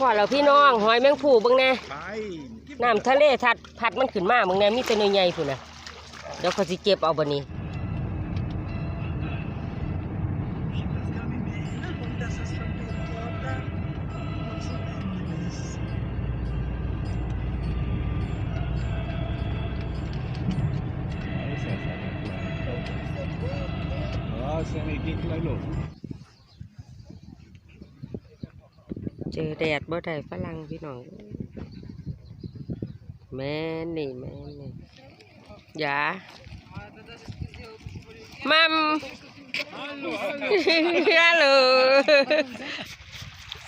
พอแล้วพี่น้องหอยแมงผู้เบิ่งแน่ Nein. gib mir น้ำทะเลทัดพัดมันขึ้นมาเบิ่งแน่มีแต่หน่วยใหญ่พุ่นน่ะเดี๋ยวเขาสิเก็บเอาบัดนี้ Ja, sen är det gillar luft. เจอแดดบ่ได้ฝรั่งพี่น้องแม่นี่แม่นี่อย่ามัมฮัลโหล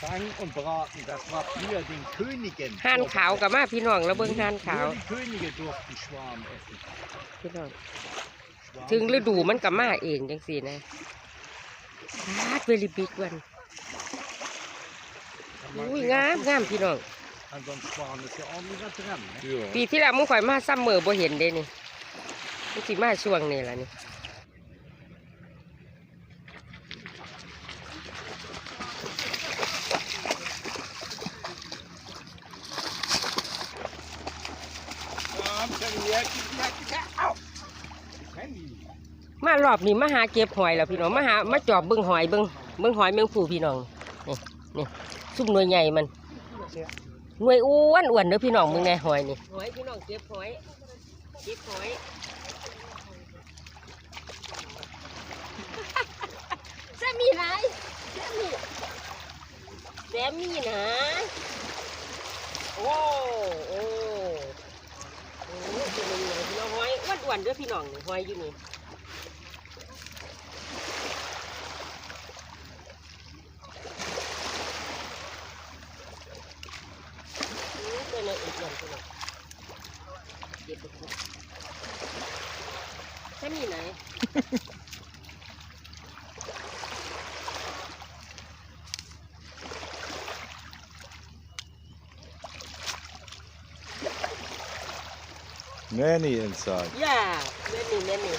Fang und braten, das war früher den Königen. ห่านขาวกับมาพี่น้องแล้วเบิ่งห่านขาว Nur die Könige durften Schwarm essen. พี่น้อง Schwarm ถึงฤดูมันกับมาเองจังสี่นะฮาดเวลิบิกวัน kann man อุ้ย sich งาม auch งามพี่น้อง An so einem Schwarm ist ja ordentlich was dran. Ne? ปีที่แล้วมึงข่อยมาซ้ำมือบ่เห็นเด้นี่มันสิมาช่วงนี้ล่ะนี่มารอบนี้มาหาเก็บหอยแล้วพี่น้องมาหามาจอบเบิ่งหอยเบิ่งเบิ่งหอยแมงผู้พี่น้องนี่นี่ ซุ่มหน่วยใหญ่มันหน่วยอ้วนอ้วนเด้อพี่น้องมึงแน่หอยนี่หอยพี่น้องเก็บหอยเก็บหอยแซมมี่ไรแซมมี่แซมมี่นะโอ้โอ้โอ้เป็นยังไงพี่น้องหอยอ้วนอ้วนๆเด้อพี่น้องนี่หอยอยู่นี่ ตัวนี้อีกอย่างตัวนี้เก็บไปก่อนถ้ามีไหน Many inside. ย่าเล่นนี่เล่นนี่